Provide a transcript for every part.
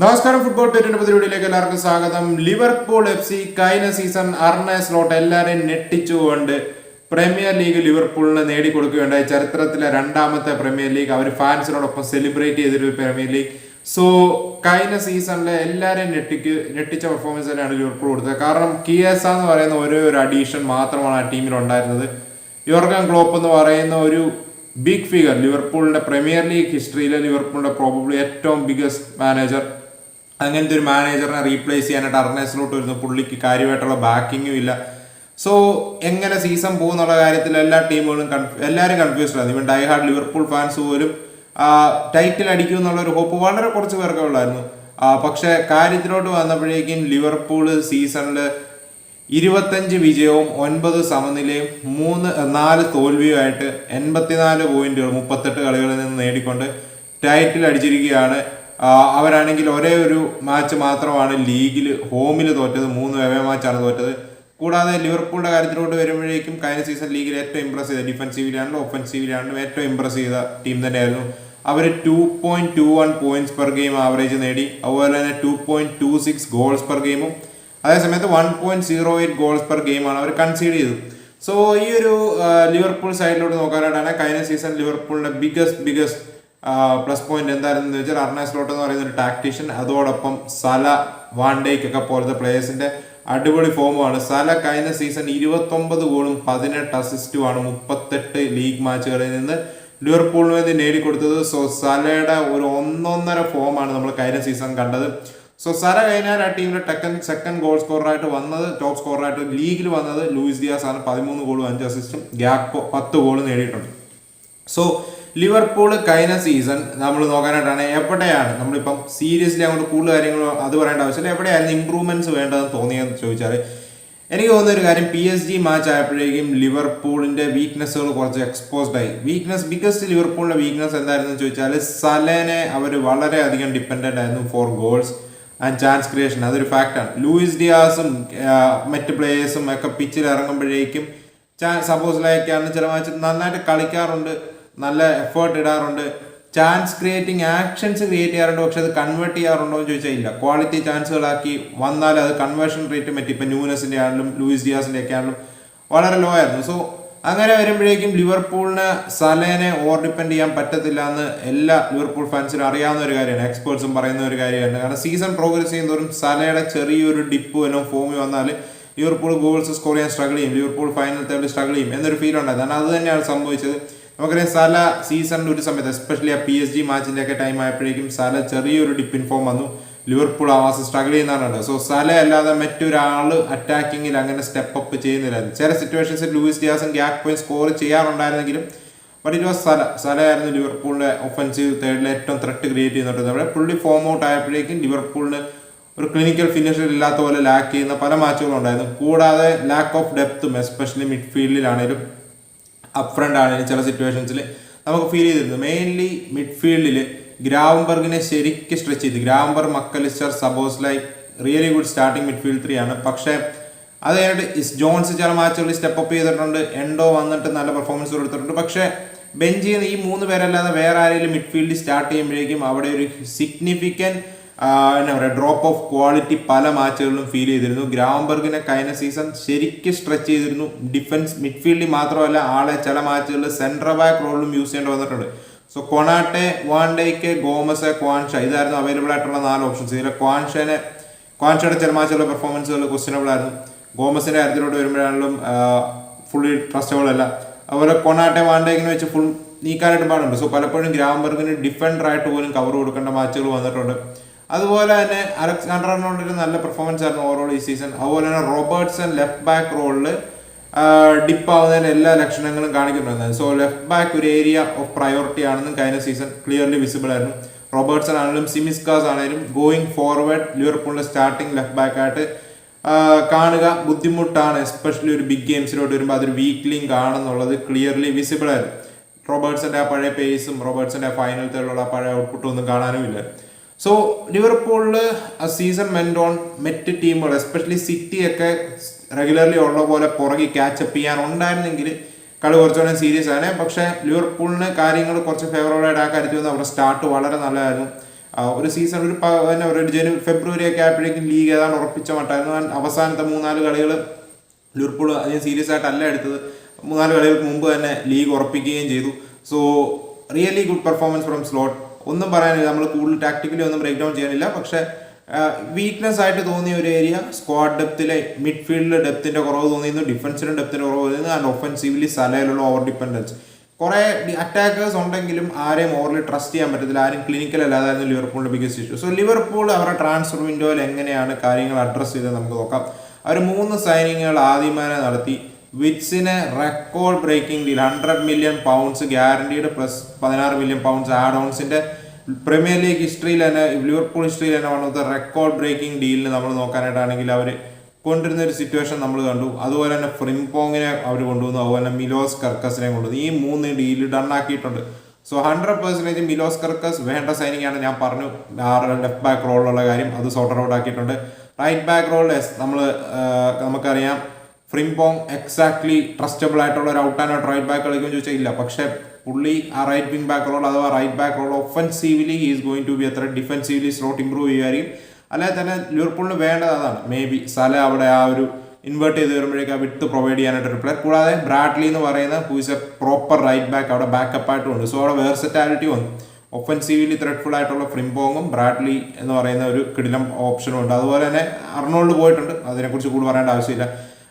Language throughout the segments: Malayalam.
നമസ്കാരം ഫുട്ബോൾ പേരിന്റെ പുതിയിലേക്ക് എല്ലാവർക്കും സ്വാഗതം. ലിവർപൂൾ എഫ് സി കഴിഞ്ഞ സീസൺ അർണ സ്ലോട്ട് എല്ലാവരെയും ഞെട്ടിച്ചുകൊണ്ട് പ്രീമിയർ ലീഗ് ലിവർപൂളിന് നേടിക്കൊടുക്കുകയുണ്ടായി. ചരിത്രത്തിലെ രണ്ടാമത്തെ പ്രീമിയർ ലീഗ് അവർ ഫാൻസിനോടൊപ്പം സെലിബ്രേറ്റ് ചെയ്തൊരു പ്രീമിയർ ലീഗ്. സോ കഴിഞ്ഞ സീസണിലെ എല്ലാവരെയും ഞെട്ടിക്ക് ഞെട്ടിച്ച പെർഫോമൻസ് തന്നെയാണ് ലിവർപൂൾ കൊടുത്തത്. കാരണം കിയസ എന്ന് പറയുന്ന ഒരേ ഒരു അഡീഷൻ മാത്രമാണ് ആ ടീമിൽ ഉണ്ടായിരുന്നത് യോർഗൻ ക്ലോപ്പ് എന്ന് പറയുന്ന ഒരു ബിഗ് ഫിഗർ ലിവർപൂളിന്റെ പ്രീമിയർ ലീഗ് ഹിസ്റ്ററിയിലെ ലിവർപൂളിന്റെ പ്രോബബ്ലി ഏറ്റവും ബിഗസ്റ്റ് മാനേജർ അങ്ങനത്തെ ഒരു മാനേജറിനെ റീപ്ലേസ് ചെയ്യാനായിട്ട് അർണേസിലോട്ട് വരുന്നു പുള്ളിക്ക് കാര്യമായിട്ടുള്ള ബാക്കിങ്ങും ഇല്ല. സോ എങ്ങനെ സീസൺ പോകുന്നുള്ള കാര്യത്തിൽ എല്ലാ ടീമുകളും എല്ലാവരും കൺഫ്യൂസ്ഡ് ആണ്. ഇവൻ ഡൈഹാർഡ് ലിവർപൂൾ ഫാൻസ് പോലും ടൈറ്റിൽ അടിക്കും എന്നുള്ള ഒരു ഹോപ്പ് വളരെ കുറച്ച് പേർക്കേ ഉള്ളായിരുന്നു. പക്ഷെ കാര്യത്തിലോട്ട് വന്നപ്പോഴേക്കും ലിവർപൂൾ സീസണിൽ ഇരുപത്തഞ്ച് വിജയവും ഒൻപത് സമനിലയും മൂന്ന് നാല് തോൽവിയുമായിട്ട് എൺപത്തിനാല് പോയിന്റുകൾ മുപ്പത്തെട്ട് കളികളിൽ നിന്ന് നേടിക്കൊണ്ട് ടൈറ്റിൽ അടിച്ചിരിക്കുകയാണ്. അവരാണെങ്കിൽ ഒരേ ഒരു മാച്ച് മാത്രമാണ് ലീഗിൽ ഹോമിൽ തോറ്റത് മൂന്ന് വേവേ മാച്ചാണ് തോറ്റത്. കൂടാതെ ലിവർപൂളിന്റെ കാര്യത്തിലോട്ട് വരുമ്പോഴേക്കും കഴിഞ്ഞ സീസൺ ലീഗിൽ ഏറ്റവും ഇംപ്രസ് ചെയ്ത ഡിഫൻസീവിലാണെങ്കിലും ഒഫൻസീവിലാണെങ്കിലും ഏറ്റവും ഇംപ്രസ് ചെയ്ത ടീം തന്നെയായിരുന്നു. അവർ two point two one points per game average നേടി. അതുപോലെ തന്നെ two point two six goals per ഗെയിമും അതേസമയത്ത് one point zero eight goals per ഗെയിമാണ് അവർ കൺസീഡ് ചെയ്തത്. സോ ഈ ഒരു ലിവർപൂൾ സൈഡിലോട്ട് നോക്കാനായിട്ടാണ് കഴിഞ്ഞ സീസൺ ലിവർപൂളിന്റെ ബിഗസ്റ്റ് ബിഗസ്റ്റ് പ്ലസ് പോയിന്റ് എന്തായിരുന്നു വെച്ചാൽ അർണാസ്ലോട്ട് എന്ന് പറയുന്ന ഒരു ടാക്ടീഷ്യൻ അതോടൊപ്പം സല വാണ്ടേക്ക് ഒക്കെ പോലത്തെ പ്ലേയേഴ്സിന്റെ അടിപൊളി ഫോമുമാണ് സല കഴിഞ്ഞ സീസൺ ഇരുപത്തൊമ്പത് ഗോളും പതിനെട്ട് അസിസ്റ്റുമാണ് മുപ്പത്തെട്ട് ലീഗ് മാച്ചുകളിൽ നിന്ന് ലിവർപൂളിന് വേണ്ടി നേടിക്കൊടുത്തത്. സോ സലയുടെ ഒരു ഒന്നൊന്നര ഫോമാണ് നമ്മൾ കഴിഞ്ഞ സീസൺ കണ്ടത്. സോ സല കഴിഞ്ഞാൽ ആ ടീമിന്റെ ടെക്കൻ സെക്കൻഡ് ഗോൾ സ്കോറായിട്ട് വന്നത് ടോപ്പ് സ്കോറായിട്ട് ലീഗിൽ വന്നത് ലൂയിസ് ദിയാസ് ആണ് പതിമൂന്ന് ഗോളും അഞ്ച് അസിസ്റ്റും ഗ്യാപ്പോ പത്ത് ഗോൾ നേടിയിട്ടുണ്ട്. സോ ലിവർപൂൾ കഴിഞ്ഞ സീസൺ നമ്മൾ നോക്കാനായിട്ടാണ് എവിടെയാണ്? നമ്മളിപ്പം സീരിയസ്ലി അങ്ങോട്ട് കൂടുതൽ കാര്യങ്ങൾ അത് പറയേണ്ട ആവശ്യമില്ല. എവിടെയായിരുന്നു ഇമ്പ്രൂവ്മെന്റ്സ് വേണ്ടതെന്ന് തോന്നിയെന്ന് ചോദിച്ചാൽ എനിക്ക് തോന്നുന്ന ഒരു കാര്യം പി എസ് ജി മാച്ച് ആയപ്പോഴേക്കും ലിവർപൂളിന്റെ വീക്ക്നെസ്സുകൾ കുറച്ച് എക്സ്പോസ്ഡ് ആയി. വീക്ക്നെസ് ബിഗസ്റ്റ് ലിവർപൂളിന്റെ വീക്ക്നെസ് എന്തായിരുന്നു ചോദിച്ചാൽ സലേനെ അവർ വളരെയധികം ഡിപ്പെൻഡന്റ് ആയിരുന്നു for goals and chance creation അതൊരു ഫാക്റ്റാണ് ലൂയിസ് ഡിയാസും മറ്റ് പ്ലേയേഴ്സും ഒക്കെ പിച്ചിൽ ഇറങ്ങുമ്പോഴേക്കും സപ്പോസ് ലൈക്കാണ് ചില മാച്ച് നന്നായിട്ട് കളിക്കാറുണ്ട്. നല്ല എഫേർട്ട് ഇടാറുണ്ട്. ചാൻസ് ക്രിയേറ്റിംഗ് ആക്ഷൻസ് ക്രിയേറ്റ് ചെയ്യാറുണ്ട്. പക്ഷെ അത് കൺവേർട്ട് ചെയ്യാറുണ്ടോ എന്ന് ചോദിച്ചാൽ ഇല്ല. ക്വാളിറ്റി ചാൻസുകളാക്കി വന്നാൽ അത് കൺവേർഷൻ റേറ്റ് പറ്റി ഇപ്പം ന്യൂനസിന്റെ ആണെങ്കിലും ലൂയിസ് ഡിയാസിന്റെ ഒക്കെ ആണെങ്കിലും വളരെ ലോ ആയിരുന്നു. സോ അങ്ങനെ വരുമ്പോഴേക്കും ലിവർപൂളിന് സലേനെ ഓവർ ഡിപ്പെൻഡ് ചെയ്യാൻ പറ്റത്തില്ല എന്ന് എല്ലാ ലിവർപൂൾ ഫാൻസിനും അറിയാവുന്ന ഒരു കാര്യമാണ്. എക്സ്പേർട്സും പറയുന്ന ഒരു കാര്യമാണ്. കാരണം സീസൺ പ്രോഗ്രസ് ചെയ്യുന്നതോറും സലയുടെ ചെറിയൊരു ഡിപ്പ് വല്ലതും ഫോമിൽ വന്നാൽ ലിവർപൂൾ ഗോൾസ് സ്കോർ ചെയ്യാൻ സ്ട്രഗിൾ ചെയ്യും. ലിവർപൂൾ ഫൈനൽ തേർഡ് സ്ട്രഗിൾ ചെയ്യും. എന്നൊരു ഫീൽ ഉണ്ടായിരുന്നു. കാരണം അത് തന്നെയാണ് സംഭവിച്ചത്. നമുക്കറിയാം സാല സീസണിന്റെ ഒരു സമയത്ത് എസ്പെഷ്യലി ആ പി എസ് ജി മാച്ചിന്റെ ഒക്കെ ടൈം ആയപ്പോഴേക്കും സാല ചെറിയൊരു ഡിപ്പിൻ ഫോം വന്നു. ലിവർപൂൾ ആ മാസം സ്ട്രഗിൾ ചെയ്യുന്നതാണ് സോ സല അല്ലാതെ മറ്റൊരാൾ അറ്റാക്കിങ്ങിൽ അങ്ങനെ സ്റ്റെപ്പ് അപ്പ് ചെയ്യുന്നില്ലായിരുന്നു. ചില സിറ്റുവേഷൻസിൽ ലൂയിസ് ഡിയാസും ഗ്യാപ് പോയിന്റ് സ്കോർ ചെയ്യാറുണ്ടായിരുന്നെങ്കിലും ബട്ട് ഇറ്റ് വാസ് സല. ആയിരുന്നു ലിവർപൂളിന്റെ ഒഫൻസീവ് തേർഡിലെ ഏറ്റവും ത്രെട്ട് ക്രിയേറ്റ് ചെയ്യുന്നുണ്ട് നമ്മുടെ പുള്ളി ഫോം ഔട്ട് ആയപ്പോഴേക്കും ലിവർപൂളിന് ഒരു ക്ലിനിക്കൽ ഫിനിഷർ ഇല്ലാത്ത പോലെ ലാക്ക് ചെയ്യുന്ന പല മാച്ചുകളും ഉണ്ടായിരുന്നു. കൂടാതെ ലാക്ക് ഓഫ് ഡെപ്തും എസ്പെഷ്യലി മിഡ്ഫീൽഡിലാണേലും അപ്പ് ഫ്രണ്ട് ആണെങ്കിലും ചില സിറ്റുവേഷൻസിൽ നമുക്ക് ഫീൽ ചെയ്തിരുന്നത്. മെയിൻലി മിഡ്ഫീൽഡിൽ ഗ്രാവംബർഗിനെ ശരിക്കും സ്ട്രെച്ച് ചെയ്ത്. Gravenberch Mac Allister Szoboszlai Szoboszlai really good starting midfield three ആണ്. പക്ഷേ അത് കഴിഞ്ഞിട്ട് ഇസ് ജോൺസ് ചില മാച്ചുകളിൽ സ്റ്റെപ്പ് അപ്പ് ചെയ്തിട്ടുണ്ട്. എൻഡോ വന്നിട്ട് നല്ല പെർഫോമൻസ് കൊടുത്തിട്ടുണ്ട് പക്ഷേ നിന്ന് ഈ മൂന്ന് പേരല്ലാതെ വേറെ ആരെങ്കിലും മിഡ്ഫീൽഡിൽ സ്റ്റാർട്ട് ചെയ്യുമ്പോഴേക്കും അവിടെ ഒരു സിഗ്നിഫിക്കന്റ് എന്നാ പറയുക ഡ്രോപ്പ് ഓഫ് ക്വാളിറ്റി പല മാച്ചുകളിലും ഫീൽ ചെയ്തിരുന്നു. ഗ്രാംബർഗിനെ കഴിഞ്ഞ സീസൺ ശരിക്കും സ്ട്രെച്ച് ചെയ്തിരുന്നു. ഡിഫൻസ് മിഡ്ഫീൽഡിൽ മാത്രമല്ല ആളെ ചില മാച്ചുകളിൽ സെൻട്രൽ ബാക്ക് റോളിലും യൂസ് ചെയ്യേണ്ടി വന്നിട്ടുണ്ട്. So Konate van Dijk Gomez Quansah ഇതായിരുന്നു അവൈലബിൾ ആയിട്ടുള്ള നാല് ഓപ്ഷൻസ് ഇതിലെ ക്വാൻഷനെ ക്വാൻഷയുടെ ചില മാച്ചുകളുടെ പെർഫോമൻസുകൾ ക്വസ്റ്റ്യനബിൾ ആയിരുന്നു. ഗോമസിന്റെ കാര്യത്തിലോട്ട് വരുമ്പോഴാണെങ്കിലും ഫുള്ളി ട്രസ്റ്റബിൾ അല്ല. അതുപോലെ കൊണാട്ടെ വാൻഡേക്കിനെ വെച്ച് ഫുൾ നീക്കാനായിട്ട് പാടുണ്ട്. സോ പലപ്പോഴും ഗ്രാംബർഗിന് ഡിഫൻഡർ ആയിട്ട് പോലും കവർ കൊടുക്കേണ്ട മാച്ചുകൾ വന്നിട്ടുണ്ട്. അതുപോലെ തന്നെ അലക്സാണ്ടർ അർണോൾഡിന് നല്ല പെർഫോമൻസ് ആയിരുന്നു ഓവറോൾ ഈ സീസൺ അതുപോലെ തന്നെ റോബർട്ട്സൺ ലെഫ്റ്റ് ബാക്ക് റോളിൽ ഡിപ്പ് ആവുന്നതിന് എല്ലാ ലക്ഷണങ്ങളും കാണിക്കുന്നുണ്ടായിരുന്നു സോ ലെഫ്റ്റ് ബാക്ക് ഒരു ഏരിയ ഓഫ് പ്രയോറിറ്റി ആണെന്നും കഴിഞ്ഞ സീസൺ ക്ലിയർലി വിസിബിൾ ആയിരുന്നു. റോബർട്ട്സൺ ആണെങ്കിലും സിമിസ്കാസ് ആണെങ്കിലും ഗോയിങ് ഫോർവേഡ് ലിവർപൂളിന്റെ സ്റ്റാർട്ടിംഗ് ലെഫ്റ്റ് ബാക്ക് ആയിട്ട് കാണുക ബുദ്ധിമുട്ടാണ്. എസ്പെഷ്യലി ഒരു ബിഗ് ഗെയിംസിലോട്ട് വരുമ്പോൾ അതൊരു വീക്ക് ലിങ്ക് ആണെന്നുള്ളത് ക്ലിയർലി വിസിബിൾ ആയിരുന്നു. റോബർട്ട്സിന്റെ ആ പഴയ പേസും റോബർട്ട്സിന്റെ ഫൈനൽ തേർഡിലുള്ള ആ പഴയ ഔട്ട്പുട്ടും ഒന്നും കാണാനും ഇല്ല സോ ലിവർപൂളിൽ സീസൺ ഓൺ മറ്റ് ടീമുകൾ എസ്പെഷ്യലി സിറ്റി ഒക്കെ റെഗുലർലി ഉള്ള പോലെ പുറകെ ക്യാച്ചപ്പ് ചെയ്യാൻ ഉണ്ടായിരുന്നെങ്കിൽ കളി കുറച്ചുകൂടെ സീരിയസ് ആണ് പക്ഷേ ലിവർപൂളിന് കാര്യങ്ങൾ കുറച്ച് ഫേവറബിൾ ആയിട്ട് ആ കാര്യത്തിൽ നിന്ന് അവരുടെ സ്റ്റാർട്ട് വളരെ നല്ലതായിരുന്നു. ഒരു സീസൺ ഒരു പിന്നെ ഒരു ജനു ഫെബ്രുവരി ഒക്കെ ആയപ്പോഴേക്കും ലീഗ് ഏതാണ്ട് ഉറപ്പിച്ച മട്ടായിരുന്നു. അവസാനത്തെ മൂന്നാൽ കളികൾ ലിവർപൂൾ അധികം സീരിയസ് ആയിട്ടല്ല എടുത്തത്. മൂന്നാൽ കളികൾക്ക് മുമ്പ് തന്നെ ലീഗ് ഉറപ്പിക്കുകയും ചെയ്തു. So really good performance from Slot ഒന്നും പറയാനില്ല. നമ്മൾ കൂടുതൽ ടാക്ടിക്കലി ഒന്നും ബ്രേക്ക് ഡൗൺ ചെയ്യാനില്ല. പക്ഷേ വീക്ക്നെസ് ആയിട്ട് തോന്നിയ ഒരു ഏരിയ സ്ക്വാഡ് ഡെപ്തിലെ മിഡ്ഫീൽഡിലെ ഡെപ്തിന്റെ കുറവ് തോന്നിയിരുന്നു. ഡിഫൻസിലും ഡെപ്തിന്റെ കുറവ് തോന്നിയിരുന്നു. ആൻഡ് ഒഫൻസീവ്ലി സലയിലുള്ള ഓവർ ഡിപ്പെൻഡൻസ് കുറേ അറ്റാക്കേഴ്സ് ഉണ്ടെങ്കിലും ആരെയും ഓവർലി ട്രസ്റ്റ് ചെയ്യാൻ പറ്റത്തില്ല. ആരും ക്ലിനിക്കൽ അല്ലാതായിരുന്നു ലിവർപൂളിന്റെ ബിഗസ്റ്റ് ഇഷ്യൂ സോ ലിവർപൂൾ അവരുടെ ട്രാൻസ്ഫർ വിൻഡോയിൽ എങ്ങനെയാണ് കാര്യങ്ങൾ അഡ്രസ്സ് ചെയ്തത് നമുക്ക് നോക്കാം. അവർ മൂന്ന് സൈനിങ്ങുകൾ ആദ്യമായി നടത്തി. വിറ്റ്സിന് record breaking deal hundred million pounds guaranteed plus പതിനാറ് മില്യൺ പൗണ്ട്സ് ആഡ് ഓൺസിന്റെ പ്രീമിയർ ലീഗ് ഹിസ്റ്ററിയിൽ തന്നെ ലിവർപൂൾ ഹിസ്റ്ററിയിൽ തന്നെ one of the record breaking ഡീലിന് നമ്മൾ നോക്കാനായിട്ടാണെങ്കിൽ അവർ കൊണ്ടുവരുന്ന ഒരു സിറ്റുവേഷൻ നമ്മൾ കണ്ടു. അതുപോലെ തന്നെ ഫ്രിംപോങ്ങിനെ അവർ കൊണ്ടുവന്നു. അതുപോലെ തന്നെ മിലോസ് കർക്കസിനെ കൊണ്ടുവന്നു. ഈ മൂന്ന് ഡീൽ ആക്കിയിട്ടുണ്ട്. So hundred percentage Milos Kerkez വേണ്ട സൈനിങ് ആണ് ഞാൻ പറഞ്ഞു. ലെഫ്റ്റ് ബാക്ക് റോളിലുള്ള കാര്യം. അത് സോർട്ട് ഔട്ട് ആക്കിയിട്ടുണ്ട്. റൈറ്റ് ബാക്ക് റോളിൽ നമ്മൾ നമുക്കറിയാം. ഫ്രിംപോങ് എക്സാക്ട്ലി ട്രസ്റ്റബിൾ ആയിട്ടുള്ള ഒരു out and out right back കളിക്കുമെന്ന് ചോദിച്ചാൽ ഇല്ല. പക്ഷേ പുള്ളി ആ റൈറ്റ് വിങ് ബാക്ക് റോൾ അഥവാ right back role offensively is going to be അത്ര ഡിഫൻസീവ്ലി സ്ലോട്ട് ഇംപ്രൂവ് ചെയ്യുമായിരിക്കും. അല്ലാതെ തന്നെ ലിവർപൂളിന് വേണ്ടത് അതാണ്. മേ ബി സല അവിടെ ആ ഒരു ഇൻവേർട്ട് ചെയ്ത് വരുമ്പോഴേക്ക് ആ വിട്ട് പ്രൊവൈഡ് ചെയ്യാനായിട്ട് ഒരു പ്ലെയർ കൂടാതെ ബ്രാഡ്ലി എന്ന് പറയുന്ന who's a proper right back അവിടെ ബാക്കപ്പ് ആയിട്ടും ഉണ്ട് സോ അവിടെ വേർസെറ്റാലിറ്റി വന്നു. ഒഫൻസീവ്ലി ത്രെഡ്ഫുൾ ആയിട്ടുള്ള ഫ്രിംബോങ്ങും ബ്രാഡ്ലി എന്ന് പറയുന്ന ഒരു കിടിലം ഓപ്ഷനും ഉണ്ട്. അതുപോലെ തന്നെ അർണോൾഡ് പോയിട്ടുണ്ട്. അതിനെക്കുറിച്ച് കൂടുതൽ പറയേണ്ട ആവശ്യമില്ല.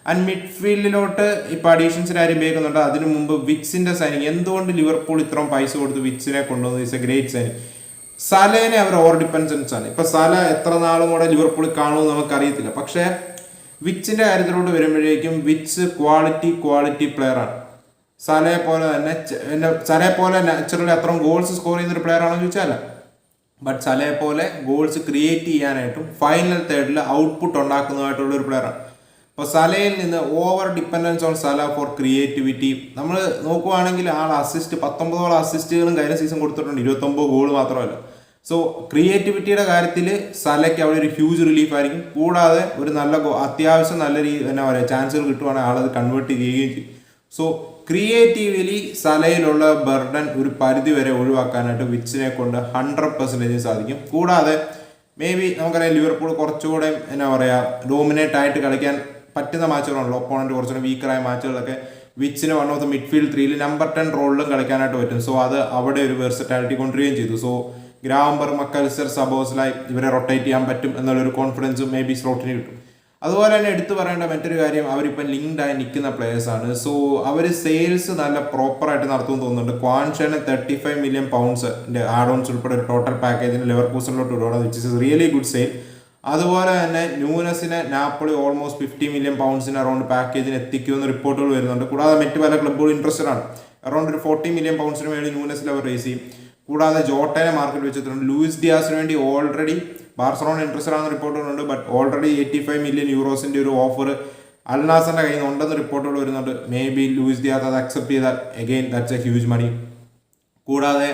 ആൻഡ് മിഡ്ഫീൽഡിലോട്ട് ഇപ്പോൾ അഡീഷൻസിൽ ആരും ഉപയോഗിക്കുന്നുണ്ട് അതിനു മുമ്പ് വിക്സിന്റെ സൈനിങ് എന്തുകൊണ്ട് ലിവർപൂൾ ഇത്രയും പൈസ കൊടുത്ത് വിക്സിനെ കൊണ്ടുവന്നു ഇസ് എ ഗ്രേറ്റ് സൈനിങ് സലേനെ അവർ ഓവർ ഡിപ്പെൻഡൻസ് ആണ്. ഇപ്പൊ സല എത്ര നാളും കൂടെ ലിവർപൂൾ കാണുമെന്ന് നമുക്കറിയത്തില്ല. പക്ഷേ വിച്ചിന്റെ കാര്യത്തിലോട്ട് വരുമ്പോഴേക്കും വിച്ച് ക്വാളിറ്റി ക്വാളിറ്റി പ്ലെയർ ആണ്. സലയെ പോലെ തന്നെ സലയെ പോലെ നാച്ചുറലി അത്രയും ഗോൾസ് സ്കോർ ചെയ്യുന്ന ഒരു പ്ലെയർ ആണെന്ന് ചോദിച്ചാൽ ബട്ട് സലയെ പോലെ ഗോൾസ് ക്രിയേറ്റ് ചെയ്യാനായിട്ടും ഫൈനൽ തേർഡിൽ ഔട്ട്പുട്ട് ഉണ്ടാക്കുന്നതായിട്ടുള്ള ഒരു പ്ലെയറാണ് അപ്പോൾ സലയിൽ നിന്ന് over dependence on Salah for creativity നമ്മൾ നോക്കുവാണെങ്കിൽ ആൾ അസിസ്റ്റ് പത്തൊമ്പതോളം അസിസ്റ്റുകളും കഴിഞ്ഞ സീസൺ കൊടുത്തിട്ടുണ്ട്. ഇരുപത്തൊമ്പത് ഗോൾ മാത്രമല്ല. സോ ക്രിയേറ്റിവിറ്റിയുടെ കാര്യത്തിൽ സലയ്ക്ക് അവിടെ ഒരു ഹ്യൂജ് റിലീഫ് ആയിരിക്കും. കൂടാതെ ഒരു നല്ല അത്യാവശ്യം നല്ല രീതി എന്നാ പറയുക ചാൻസുകൾ കിട്ടുവാണെങ്കിൽ ആളത് കൺവേർട്ട് ചെയ്യുകയും ചെയ്യും. സോ ക്രിയേറ്റീവലി സലയിലുള്ള ബർഡൻ ഒരു പരിധി വരെ ഒഴിവാക്കാനായിട്ട് വിച്ചിനെ കൊണ്ട് ഹൺഡ്രഡ് പെർസെന്റേജ് സാധിക്കും. കൂടാതെ മേ ബി നമുക്കറിയാം ലിവർപൂൾ കുറച്ചുകൂടെ എന്നാ പറയുക ഡോമിനേറ്റ് ആയിട്ട് കളിക്കാൻ പറ്റുന്ന മാച്ചുകളുണ്ടല്ലോ. ഒപ്പോണന്റ് കുറച്ചുകൂടി വീക്കറായ മാച്ചുകളൊക്കെ വിച്ചിന് വൺ ഓഫ് ദ മിഡ്ഫീൽഡ് ത്രീയിൽ നമ്പർ ടെൻ റോളിലും കളിക്കാനായിട്ട് പറ്റും. സോ അത് അവിടെ ഒരു വെർസറ്റാലിറ്റി കൊണ്ടുവരികയും ചെയ്തു. സോ ഗ്രാമ്പർ മക്കൽസർ സബോസ്ലായി ഇവരെ റൊട്ടേറ്റ് ചെയ്യാൻ പറ്റും എന്നുള്ളൊരു കോൺഫിഡൻസും മേ ബി സ്ലോട്ടിന് കിട്ടും. അതുപോലെ തന്നെ എടുത്തു പറയേണ്ട മറ്റൊരു കാര്യം അവരിപ്പം ലിങ്ക്ഡ് ആയി നിൽക്കുന്ന ആണ്. സോ അവർ സെയിൽസ് നല്ല പ്രോപ്പറായിട്ട് നടത്തുമെന്ന് തോന്നുന്നുണ്ട്. ക്വാൻഷന് thirty five million pounds add ons ഉൾപ്പെടെ ഒരു ടോട്ടൽ പാക്കേജിന് ലെവർ പൂസണിലോട്ട് വിടുകയാണ് which is really good sale അതുപോലെ തന്നെ ന്യൂനസിനെ നാപ്പിളി ഓൾമോസ്റ്റ് ഫിഫ്റ്റി മില്യൺ പൗണ്ട്സിന് അറൗണ്ട് പാക്കേജിന് എത്തിക്കുമെന്ന് റിപ്പോർട്ടുകൾ വരുന്നുണ്ട്. കൂടാതെ മറ്റ് പല ക്ലബ്ബുകളും ഇൻട്രസ്റ്റഡ് ആണ്. അറൗണ്ട് ഒരു ഫോർട്ടി മില്യൺ പൗണ്ട്സിന് വേണ്ടി ന്യൂനസിൽ അവർ റേസ് ചെയ്യും. കൂടാതെ ജോട്ടനെ മാർക്കറ്റ് വെച്ചിട്ടുണ്ട്. ലൂയിസ് ഡിയാസിന് വേണ്ടി ഓൾറെഡി ബാർസലോണ ഇൻട്രസ്റ്റഡ് ആണെന്ന് റിപ്പോർട്ടുകളുണ്ട് but already eighty five million യൂറോസിന്റെ ഒരു ഓഫർ അൽനാസറിന്റെ കയ്യിൽ നിന്ന് ഉണ്ടെന്ന് റിപ്പോർട്ടുകൾ വരുന്നുണ്ട്. മേ ബി ലൂയിസ് ഡിയാസ് അത് അക്സെപ്റ്റ് ചെയ്താൽ again that's a huge money കൂടാതെ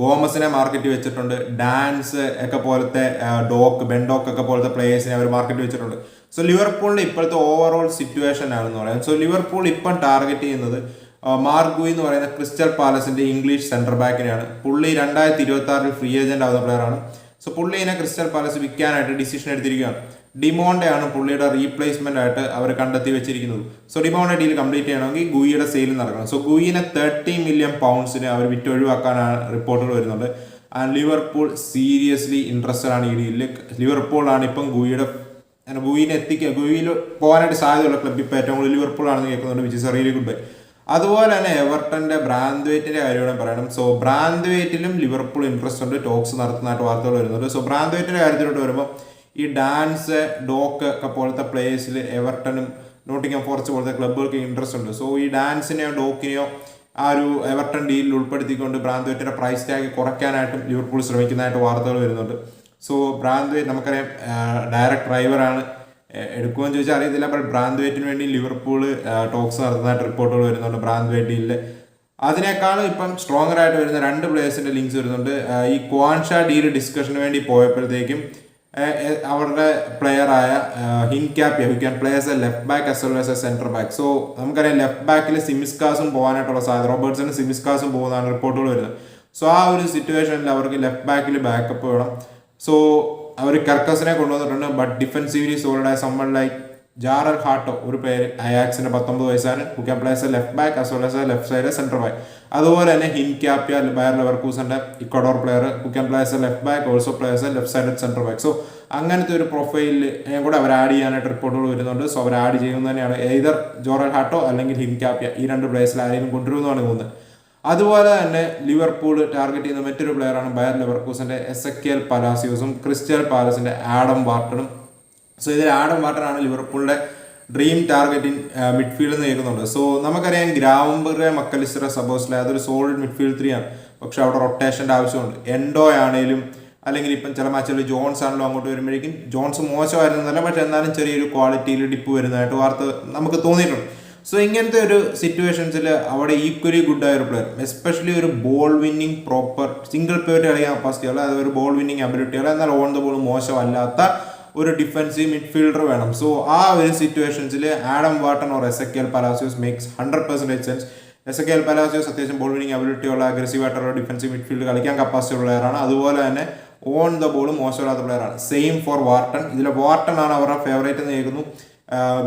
ഗോമസിനെ മാർക്കറ്റ് വെച്ചിട്ടുണ്ട്. ഡാൻസ് ഒക്കെ പോലത്തെ ഡോക്ക് ബെൻഡോക്ക് ഒക്കെ പോലത്തെ പ്ലേയേഴ്സിനെ അവർ മാർക്കറ്റ് വെച്ചിട്ടുണ്ട്. സോ ലിവർപൂളിന്റെ ഇപ്പോഴത്തെ ഓവറോൾ സിറ്റുവേഷൻ ആണെന്ന് പറയാം. സോ ലിവർപൂൾ ഇപ്പം ടാർഗറ്റ് ചെയ്യുന്നത് മാർഗു എന്ന് പറയുന്ന ക്രിസ്റ്റൽ പാലസിന്റെ ഇംഗ്ലീഷ് സെന്റർ ബാക്കിനെയാണ് പുള്ളി രണ്ടായിരത്തി ഇരുപത്തി ആറിൽ ഫ്രീ ഏജന്റ് ആവുന്ന പ്ലെയറാണ് സോ പുള്ളിനെ ക്രിസ്റ്റൽ പാലസ് വിൽക്കാനായിട്ട് ഡിസിഷൻ എടുത്തിരിക്കുകയാണ്. ഡിമോണ്ടെ ആണ് പുള്ളിയുടെ റീപ്ലേസ്മെന്റ് ആയിട്ട് അവർ കണ്ടെത്തി വെച്ചിരിക്കുന്നത്. സോ ഡിമോണ്ടെ ഡീൽ കംപ്ലീറ്റ് ചെയ്യണമെങ്കിൽ ഗുയിയുടെ സെയിൽ നടക്കണം. സോ ഗുയിനെ തേർട്ടി മില്യൺ പൗണ്ട്സിന് അവർ വിറ്റ് ഒഴിവാക്കാനാണ് റിപ്പോർട്ടുകൾ വരുന്നുണ്ട് ആൻഡ് ലിവർപൂൾ സീരിയസ്ലി ഇൻട്രസ്റ്റഡ് ആണ് ഈ ഡീലിൽ ലിവർപൂൾ ആണ് ഇപ്പം ഗുയിയുടെ ഗുയിനെ എത്തിക്കുക ഗുയിൽ പോകാനായിട്ട് സാധ്യതയുള്ള ക്ലബ് ഇപ്പോൾ ഏറ്റവും കൂടുതൽ ലിവർപൂൾ ആണെന്ന് കേൾക്കുന്നുണ്ട് which is really good buy അതുപോലെ തന്നെ എവർട്ടന്റെ ബ്രാൻഡ്വേറ്റിന്റെ കാര്യം പറയണം. സോ ബ്രാൻഡ്വേറ്റിലും ലിവർപൂൾ ഇൻട്രസ്റ്റ് ഉണ്ട്. ടോക്സ് നടത്തുന്നതായിട്ട് വാർത്തകൾ വരുന്നുണ്ട്. സോ ബ്രാൻഡ്വേറ്റിന്റെ കാര്യത്തിലോട്ട് വരുമ്പോൾ ഈ ഡാൻസ് ഡോക്ക് ഒക്കെ പോലത്തെ പ്ലേയേഴ്സിൽ എവർട്ടനും നോട്ടിങ്ങം ഫോറസ്റ്റ് പോലത്തെ ക്ലബ്ബുകൾക്ക് ഇൻട്രസ്റ്റ് ഉണ്ട്. സോ ഈ ഡാൻസിനെയോ ഡോക്കിനെയോ ആ ഒരു എവർട്ടൺ ഡീലിൽ ഉൾപ്പെടുത്തിക്കൊണ്ട് ബ്രാൻഡ്വേറ്റിന്റെ പ്രൈസ് ടാഗ് കുറയ്ക്കാനായിട്ടും ലിവർപൂൾ ശ്രമിക്കുന്നതായിട്ട് വാർത്തകൾ വരുന്നുണ്ട്. സോ ബ്രാന്ത്വേറ്റ് നമുക്കറിയാം ഡയറക്ട് ഡ്രൈവറാണ് എടുക്കുമെന്ന് ചോദിച്ചാൽ അറിയത്തില്ല ബട്ട് ബ്രാൻഡ്വേറ്റിന് വേണ്ടി ലിവർപൂൾ ടോക്സ് നടത്തുന്നതായിട്ട് റിപ്പോർട്ടുകൾ വരുന്നുണ്ട് ബ്രാന്ത്വേറ്റ് ഡീലിൽ അതിനേക്കാളും ഇപ്പം സ്ട്രോങ്ങർ ആയിട്ട് വരുന്ന രണ്ട് പ്ലേയേഴ്സിന്റെ ലിങ്ക്സ് വരുന്നുണ്ട്. ഈ ക്വാൻഷ ഡീൽ ഡിസ്കഷന് വേണ്ടി പോയപ്പോഴത്തേക്കും അവരുടെ പ്ലെയറായ Hincapie who can plays a left back as well as a centre back so നമുക്കറിയാം ലെഫ്റ്റ് ബാക്കിൽ സിമിസ്കാസും പോകാനായിട്ടുള്ള സാധ്യത റോബർട്ട്സനും സിമിസ്കാസും പോകുന്നതാണ് റിപ്പോർട്ടുകൾ വരുന്നത്. സോ ആ ഒരു സിറ്റുവേഷനിൽ അവർക്ക് ലെഫ്റ്റ് ബാക്കിൽ ബാക്കപ്പ് വേണം. സോ അവർ കർക്കസിനെ കൊണ്ടുവന്നിട്ടുണ്ട് ബട്ട് ഡിഫൻസീവ്ലി സോൾഡ് ആയ സമ്മൺ ലൈക്ക് ജാറൽ ഹാട്ടോ ഒരു പേര്. അയാക്സിന്റെ പത്തൊമ്പത് വയസ്സാണ്. Who can plays left back as well as a left side centre back അതുപോലെ തന്നെ Hincapie Bayer ലെവർക്കൂസന്റെ Ecuador player who can plays left back also plays left side centre back so അങ്ങനത്തെ ഒരു പ്രൊഫൈലിൽ കൂടെ അവർ ആഡ് ചെയ്യാനായിട്ട് റിപ്പോർട്ടുകൾ വരുന്നുണ്ട്. സോ അവർ ആഡ് ചെയ്യുന്നത് തന്നെയാണ് ഏതർ ജോറൽ ഹാട്ടോ അല്ലെങ്കിൽ ഹിൻ ക്യാപ്യ ഈ രണ്ട് പ്ലേസിൽ ആരെയും കൊണ്ടുവരുമെന്നാണ് തോന്നുന്നത്. അതുപോലെ തന്നെ ലിവർപൂൾ ടാർഗറ്റ് ചെയ്യുന്ന മറ്റൊരു പ്ലെയറാണ് ബയർ ലെവർക്കൂസിന്റെ എസ് എ കെ എൽ പലാസിയോസും ക്രിസ്റ്റ്യൽ പാലസിന്റെ ആഡം വാർട്ടണും. സോ ഇതിൽ ആഡം വാട്ടറാണ് ലിവർപൂളിന്റെ ഡ്രീം ടാർഗറ്റ് ഇൻ മിഡ്ഫീൽഡ് എന്ന് കേൾക്കുന്നുണ്ട്. സോ നമുക്കറിയാം ഗ്രാവുംബറെ മക്കലിസ്റ്റർ സബോസിലെ അതൊരു സോളിഡ് മിഡ്ഫീൽഡ് ത്രീ ആണ്. പക്ഷെ അവിടെ റൊട്ടേഷന്റെ ആവശ്യമുണ്ട്. എൻഡോ ആണെങ്കിലും അല്ലെങ്കിൽ ഇപ്പം ചില മാച്ചുകളിൽ ജോൺസ് ആണല്ലോ അങ്ങോട്ട് വരുമ്പോഴേക്കും ജോൺസ് മോശമായിരുന്നല്ല പക്ഷെ എന്നാലും ചെറിയൊരു ക്വാളിറ്റിയിൽ ഡിപ്പ് വരുന്നതായിട്ട് വാർത്ത നമുക്ക് തോന്നിയിട്ടുണ്ട്. സോ ഇങ്ങനത്തെ ഒരു സിറ്റുവേഷൻസിൽ അവിടെ ഈക്വലി ഗുഡ് ആയൊരു പ്ലെയർ എസ്പെഷ്യലി ഒരു ബോൾ വിന്നിങ് പ്രോപ്പർ സിംഗിൾ പേറ്റ് കളിക്കാൻ കപ്പാസിറ്റി ഉള്ള അതായത് ഒരു ബോൾ വിന്നിങ് അബിലിറ്റി ഉള്ള എന്നാൽ ഓൺ ദ ബോൾ മോശമല്ലാത്ത ഒരു ഡിഫൻസീവ് മിഡ്ഫീൽഡർ വേണം. സോ ആ ഒരു സിറ്റുവേഷൻസിൽ Adam Wharton or Exequiel Palacios makes hundred percentage sense Exequiel Palacios അത്യാവശ്യം ബോൾ വിനിങ് അബിലിറ്റി ഉള്ള അഗ്രസീവ് ആയിട്ടുള്ള ഡിഫൻസീവ് മിഡ്ഫീൽഡ് കളിക്കാൻ കപ്പാസിറ്റി ഉള്ള പ്ലെയറാണ് അതുപോലെ തന്നെ ഓൺ ദ ബോൾ മോശമില്ലാത്ത പ്ലെയറാണ് സെയിം ഫോർ വാർട്ടൺ ഇതിലെ വാർട്ടൺ ആണ് അവരുടെ ഫേവറേറ്റ് എന്ന് കേൾക്കുന്നു.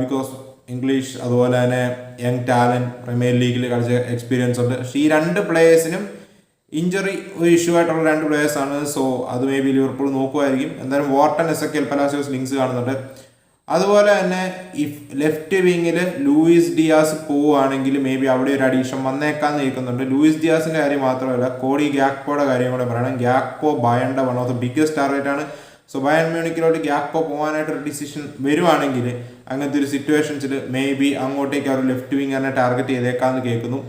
ബിക്കോസ് ഇംഗ്ലീഷ് അതുപോലെ തന്നെ യങ് ടാലന്റ് പ്രീമിയർ ലീഗിൽ കളിച്ച എക്സ്പീരിയൻസ് ഉണ്ട്. പക്ഷേ ഈ രണ്ട് പ്ലേയേഴ്സിനും ഇഞ്ചറി ഒരു ഇഷ്യൂ ആയിട്ടുള്ള രണ്ട് പ്ലേയേഴ്സാണ് സോ അത് മേ ബി ലിവർപൂൾ നോക്കുമായിരിക്കും എന്തായാലും വാർട്ടൺ എസ് എക്കൽ കെൽ പലാസിയോസ് ലിങ്സ് കാണുന്നുണ്ട്. അതുപോലെ തന്നെ ഇഫ് ലെഫ്റ്റ് വിങ്ങിൽ ലൂയിസ് ഡിയാസ് പോവുകയാണെങ്കിൽ മേ ബി അവിടെ ഒരു അഡീഷൻ വന്നേക്കാന്ന് നിൽക്കുന്നുണ്ട് ലൂയിസ് ഡിയാസിന്റെ കാര്യം മാത്രമല്ല കോഡി ഗ്യാക്പോയുടെ കാര്യം കൂടെ പറയണം. Gakpo ബയണ്ട one of the biggest target ആണ് സോ ബയൺ മ്യൂണിക്കിലോട്ട് ഗ്യാക്പോ പോകാനായിട്ട് ഒരു ഡിസിഷൻ വരുവാണെങ്കിൽ അങ്ങനത്തെ ഒരു സിറ്റുവേഷൻസിൽ മേ ബി അങ്ങോട്ടേക്ക് അവർ ലെഫ്റ്റ് വിങ്ങറിനെ ടാർഗറ്റ് ചെയ്തേക്കാന്ന് കേൾക്കുന്നു.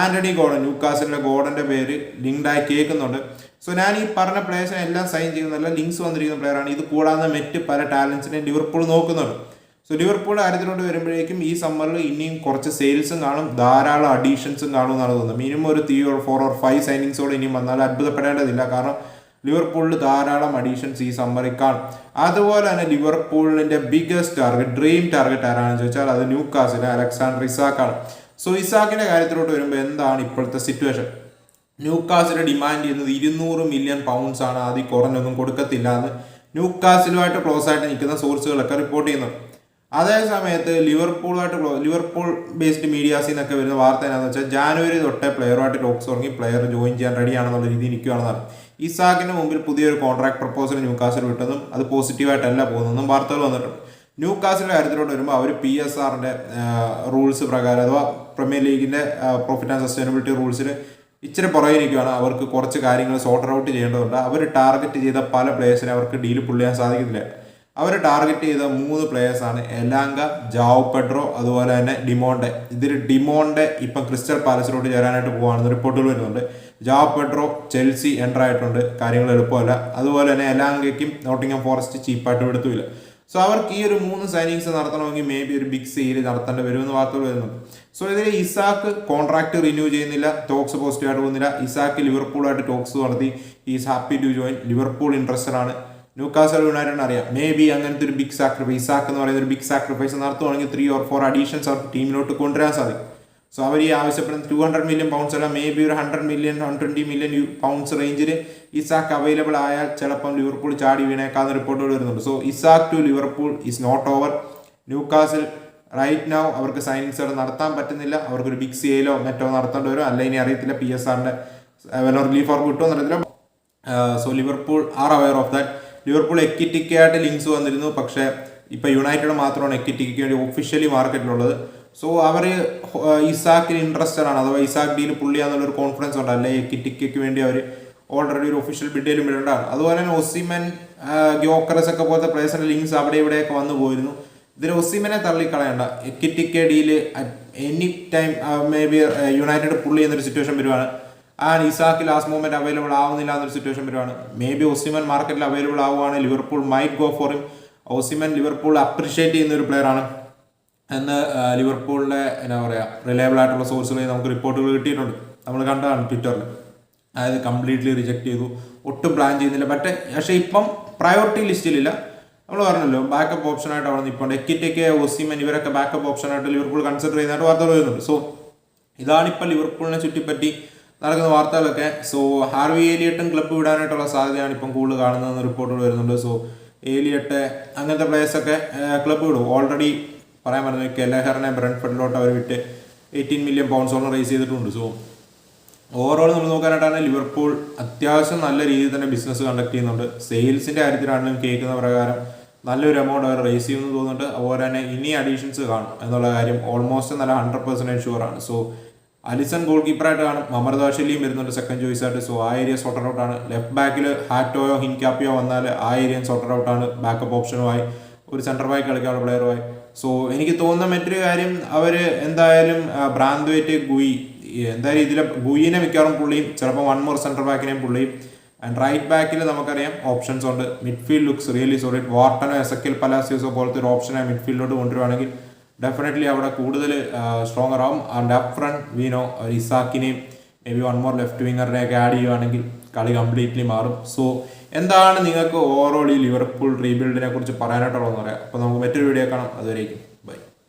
ആന്റണി ഗോഡൻ ന്യൂക്കാസിലെ ഗോഡന്റെ പേര് ലിങ്ക്ഡായി കേൾക്കുന്നുണ്ട്. സോ ഞാൻ ഈ പറഞ്ഞ പ്ലേയേഴ്സിനെ എല്ലാം സൈൻ ചെയ്യുന്ന നല്ല ലിങ്ക്സ് വന്നിരിക്കുന്ന പ്ലെയറാണ് ഇത് കൂടാതെ മറ്റ് പല ടാലൻസിനെ ലിവർപൂൾ നോക്കുന്നുണ്ട്. സോ ലിവർപൂൾ കാര്യത്തിലോട്ട് വരുമ്പോഴേക്കും ഈ സമ്മറിൽ ഇനിയും കുറച്ച് സെയിൽസും കാണും. ധാരാളം അഡീഷൻസും കാണും എന്നാണ് തോന്നുന്നത്. മിനിമം ഒരു three or four or five സൈനിങ്സോട് ഇനിയും വന്നാൽ അത്ഭുതപ്പെടേണ്ടതില്ല. കാരണം ലിവർപൂളിൽ ധാരാളം അഡീഷൻസ് ഈ സമ്മറിൽ കാണും. അതുപോലെ തന്നെ ലിവർപൂളിന്റെ ബിഗ്ഗസ്റ്റ് ടാർഗറ്റ് ഡ്രീം ടാർഗറ്റ് ആരാണെന്ന് ചോദിച്ചാൽ അത് ന്യൂ കാസിലെ അലക്സാണ്ടർ ഇസാക്കാണ് സോ ഇസാക്കിന്റെ കാര്യത്തിലോട്ട് വരുമ്പോൾ എന്താണ് ഇപ്പോഴത്തെ സിറ്റുവേഷൻ ന്യൂക്കാസിലെ ഡിമാൻഡ് ചെയ്യുന്നത് ഇരുന്നൂറ് മില്യൺ പൗണ്ട്സ് ആണ്. ആദ്യം കുറഞ്ഞൊന്നും കൊടുക്കത്തില്ല എന്ന് ന്യൂക്കാസിലുമായിട്ട് ക്ലോസ് ആയിട്ട് നിൽക്കുന്ന സോഴ്സുകളൊക്കെ റിപ്പോർട്ട് ചെയ്യുന്നുണ്ട്. അതേ സമയത്ത് ലിവർപൂളുമായിട്ട് ലിവർപൂൾ ബേസ്ഡ് മീഡിയാസിൽ നിന്നൊക്കെ വരുന്ന വാർത്ത എന്താണെന്ന് വെച്ചാൽ ജാനുവരി തൊട്ടേ പ്ലെയറുമായിട്ട് ടോക്സ് തുടങ്ങി പ്ലെയർ ജോയിൻ ചെയ്യാൻ റെഡിയാണെന്നുള്ള രീതിയിൽ നിൽക്കുകയാണെന്നാണ് ഇസാക്കിന് മുമ്പിൽ പുതിയൊരു കോൺട്രാക്ട് പ്രപ്പോസൽ ന്യൂക്കാസിൽ വിട്ടതും അത് പോസിറ്റീവായിട്ടല്ല പോകുന്നതും വാർത്തകൾ വന്നിട്ടുണ്ട്. ന്യൂക്കാസിന്റെ കാര്യത്തിലോട്ട് വരുമ്പോൾ അവർ പി എസ് ആറിന്റെ റൂൾസ് പ്രകാരം അഥവാ പ്രീമിയർ ലീഗിന്റെ പ്രോഫിറ്റ് ആൻഡ് സസ്റ്റൈനബിലിറ്റി റൂൾസിൽ ഇച്ചിരി പുറകെ നിൽക്കുകയാണ് അവർക്ക് കുറച്ച് കാര്യങ്ങൾ സോർട്ട് ഔട്ട് ചെയ്യേണ്ടതുണ്ട്. അവർ ടാർഗറ്റ് ചെയ്ത പല പ്ലേയേഴ്സിനെ അവർക്ക് ഡീൽ പുള്ള് ചെയ്യാൻ സാധിക്കുന്നില്ല അവർ ടാർഗറ്റ് ചെയ്ത മൂന്ന് പ്ലേയേഴ്സാണ് എലാങ്ക ജാവ് പെഡ്രോ അതുപോലെ തന്നെ ഡിമോണ്ടെ. ഇതിൽ ഡിമോണ്ടെ ഇപ്പം ക്രിസ്റ്റൽ പാലസിലോട്ട് ചേരാനായിട്ട് പോകുകയാണെന്ന് റിപ്പോർട്ടുകൾ വരുന്നുണ്ട്. ജാവ് പെഡ്രോ ചെൽസി എന്റർ ആയിട്ടുണ്ട്. കാര്യങ്ങൾ എളുപ്പമല്ല. അതുപോലെ തന്നെ എലാങ്കയ്ക്കും നോട്ടിംഗം ഫോറസ്റ്റ് ചീപ്പായിട്ട് എടുത്തുമില്ല. സോ അവർക്ക് ഈ ഒരു മൂന്ന് സൈനിങ്സ് നടത്തണമെങ്കിൽ മേ ബി ഒരു ബിഗ് സെയിൽ നടത്തേണ്ടി വരുമെന്ന് വാർത്തകൾ വരുന്നുണ്ട്. സോ ഇതിൽ ഇസാക്ക് കോൺട്രാക്ട് റിന്യൂ ചെയ്യുന്നില്ല ടോക്സ് പോസിറ്റീവായിട്ട് പോകുന്നില്ല. ഇസാക്ക് ലിവർപൂളായിട്ട് ടോക്സ് നടത്തി. Is happy to join Liverpool interested ആണ്. ന്യൂക്കാസൽ യുണൈറ്റഡ് അറിയാം. മേ ബി അങ്ങനത്തെ ഒരു ബിഗ് സാക്രിഫൈസ് ഇസാക്ക് എന്ന് പറയുന്ന ഒരു ബിഗ് സാക്രിഫൈസ് നടത്തുവാണെങ്കിൽ ത്രീ ഓർ ഫോർ അഡീഷൻസ് അവർക്ക് ടീമിലോട്ട് കൊണ്ടുവരാൻ സാധിക്കും. സോ അവർ ഈ ആവശ്യപ്പെടുന്ന ടു ഹൺഡ്രഡ് മില്യൺ പൗണ്ട്സ് അല്ല മേ ബി ഒരു hundred million one twenty million pounds റേഞ്ചിൽ ഇസാക്ക് അവൈലബിൾ ആയാൽ ചിലപ്പം ലിവർപൂൾ ചാടി വീണേക്കാന്ന് റിപ്പോർട്ടുകൾ വരുന്നുണ്ട്. So Isak to Liverpool is not over Newcastle right now അവർക്ക് സയൻസ് അവിടെ നടത്താൻ പറ്റുന്നില്ല. അവർക്കൊരു ബിഗ് സിയിലോ മറ്റോ നടത്തേണ്ടി വരും. അല്ല ഇനി അറിയത്തില്ല പി എസ് ആറിന്റെ വെല്ലോ റിലീഫ് അവർക്ക് കിട്ടുമോ എന്നറിയത്തില്ല so Liverpool are aware of that Liverpool എക്കിറ്റിക്കായിട്ട് links വന്നിരുന്നു. പക്ഷേ ഇപ്പൊ യുണൈറ്റഡ് മാത്രമാണ് എക്കിറ്റിക്ക് വേണ്ടി ഒഫീഷ്യലി മാർക്കറ്റിലുള്ളത് സോ അവർ ഇസാക്കിന് ഇൻട്രസ്റ്റഡ് ആണ്. അഥവാ ഇസാക്ക് ഡീൽ പുള്ളിയാന്നുള്ള ഒരു കോൺഫിഡൻസ് ഉണ്ട്. അല്ലെ എക്കിറ്റിക്കയ്ക്ക് വേണ്ടി അവർ ഓൾറെഡി ഒരു ഒഫീഷ്യൽ ബിഡേലും ഇടേണ്ടതാണ് അതുപോലെ തന്നെ ഒസിമൻ ഗ്യോക്കറസ് ഒക്കെ പോലത്തെ പ്ലേസിന്റെ ലിങ്ക്സ് അവിടെ ഇവിടെയൊക്കെ വന്നു പോയിരുന്നു. ഇതിൽ ഒസിമനെ തള്ളിക്കളയണ്ട. എക്കിറ്റിക്ക ഡിയിൽ any time maybe United പുള്ളി ചെയ്യുന്നൊരു സിറ്റുവേഷൻ വരുവാണ്. ആ ഇസാക്ക് ലാസ്റ്റ് മൂമെന്റ് അവൈലബിൾ ആവുന്നില്ല എന്നൊരു സിറ്റുവേഷൻ വരുവാണ്. മേ ബി ഒസിമൻ മാർക്കറ്റിൽ അവൈലബിൾ ആവുകയാണ് Liverpool might go for him Osimhen Liverpool appreciate ചെയ്യുന്ന ഒരു പ്ലെയറാണ് എന്ന് ലിവർപൂളിലെ എന്നാ പറയുക റിലയബിൾ ആയിട്ടുള്ള സോഴ്സുകളിൽ നമുക്ക് റിപ്പോർട്ടുകൾ കിട്ടിയിട്ടുണ്ട്. നമ്മൾ കണ്ടതാണ് ട്വിറ്ററിൽ അതായത് കംപ്ലീറ്റ്ലി റിജക്ട് ചെയ്തു. ഒട്ടും പ്ലാൻ ചെയ്യുന്നില്ല. പക്ഷേ പക്ഷേ ഇപ്പം പ്രയോറിറ്റി ലിസ്റ്റിലില്ല നമ്മൾ പറഞ്ഞല്ലോ ബാക്കപ്പ് ഓപ്ഷൻ ഓപ്ഷനായിട്ട് അവിടെ നിൽപ്പുണ്ട് എക്കിറ്റൊക്കെ ഒസിമൻ ഇവരൊക്കെ ബാക്കപ്പ് ഓപ്ഷൻ ആയിട്ട് ലിവർപൂൾ കൺസിഡർ ചെയ്യുന്നതായിട്ട് വാർത്തകൾ വരുന്നുണ്ട് സോ ഇതാണ് ഇപ്പം ലിവർപൂളിനെ ചുറ്റിപ്പറ്റി നടക്കുന്ന വാർത്തകളൊക്കെ. സോ ഹാർവി ഏലിയട്ടും ക്ലബ്ബ് വിടാനായിട്ടുള്ള സാധ്യതയാണ് ഇപ്പം കൂടുതൽ കാണുന്നതെന്ന് റിപ്പോർട്ടുകൾ വരുന്നുണ്ട്. സോ ഏലിയട്ട് അങ്ങനത്തെ പ്ലേയേഴ്സൊക്കെ ക്ലബ്ബ് വിടും. ഓൾറെഡി പറയാൻ പറഞ്ഞു കെലഹറിനെ ബ്രൺഫഡിലോട്ട് അവർ വിട്ട് എയ്റ്റീൻ മില്യൺ പൗണ്ട്സോളം റേസ് ചെയ്തിട്ടുണ്ട്. സോ ഓവറോൾ നമ്മൾ നോക്കാനായിട്ടാണ് ലിവർപൂൾ അത്യാവശ്യം നല്ല രീതിയിൽ തന്നെ ബിസിനസ് കണ്ടക്ട് ചെയ്യുന്നുണ്ട്. സെയിൽസിന്റെ കാര്യത്തിലാണെങ്കിലും കേൾക്കുന്ന പ്രകാരം നല്ലൊരു എമൗണ്ട് അവർ റേസ് ചെയ്യുമെന്ന് തോന്നുന്നുണ്ട് അതുപോലെ തന്നെ ഇനി അഡീഷൻസ് കാണും എന്നുള്ള കാര്യം ഓൾമോസ്റ്റ് നല്ല ഹൺഡ്രഡ് പെർസെന്റേജ് ഷുവർ ആണ്. സോ അലിസൺ ഗോൾ കീപ്പറായിട്ട് കാണും മമർദാഷലിയും വരുന്നുണ്ട് സെക്കൻഡ് ചോയ്സ് ആയിട്ട്. സോ ആ ഏരിയ സോർട്ടഡ് ഔട്ട് ആണ്. ലെഫ്റ്റ് ബാക്കിൽ ഹാറ്റോയോ ഹിൻകാപ്പിയോ വന്നാൽ ആ ഏരിയ സോർട്ടഡ് ഔട്ട് ആണ്. ബാക്കപ്പ് ഓപ്ഷനുമായി ഒരു സെന്റർ ബാക്ക് കളിക്കാനുള്ള പ്ലെയറുമായി സോ എനിക്ക് തോന്നുന്ന മറ്റൊരു കാര്യം അവർ എന്തായാലും ബ്രാൻഡ്വേറ്റ് ഗുയി. എന്തായാലും ഇതിലെ ഗുയിനെ മിക്കവാറും പുള്ളിയും ചിലപ്പോൾ വൺ മോർ സെന്റർ ബാക്കിനെയും പുള്ളിയും ആൻഡ് റൈറ്റ് ബാക്കിൽ നമുക്കറിയാം ഓപ്ഷൻസ് ഉണ്ട്. മിഡ്ഫീൽഡ് ലുക്സ് റിയലി സോളിഡ് വാർട്ടനോ എസക്കിൽ പലാസിയോസോ പോലത്തെ ഒരു ഓപ്ഷനെ മിഡ്ഫീൽഡിലോട്ട് കൊണ്ടുവരുവാണെങ്കിൽ ഡെഫിനറ്റ്ലി അവിടെ കൂടുതൽ സ്ട്രോങ്ങർ ആവും. ആൻഡ് അപ്പ് ഫ്രണ്ട് വീനോ ഇസാക്കിനെയും maybe one more left വിങ്ങറിനെയൊക്കെ ആഡ് ചെയ്യുവാണെങ്കിൽ കളി കംപ്ലീറ്റ്ലി മാറും. സോ എന്താണ് നിങ്ങൾക്ക് ഓവറോൾ ഈ ലിവർപൂൾ റീബിൽഡിനെ കുറിച്ച് പറയാനായിട്ടുള്ളതെന്ന് പറയാം. അപ്പോൾ നമുക്ക് മറ്റൊരു വീഡിയോ കാണാം. അതുവരേക്കും. ബൈ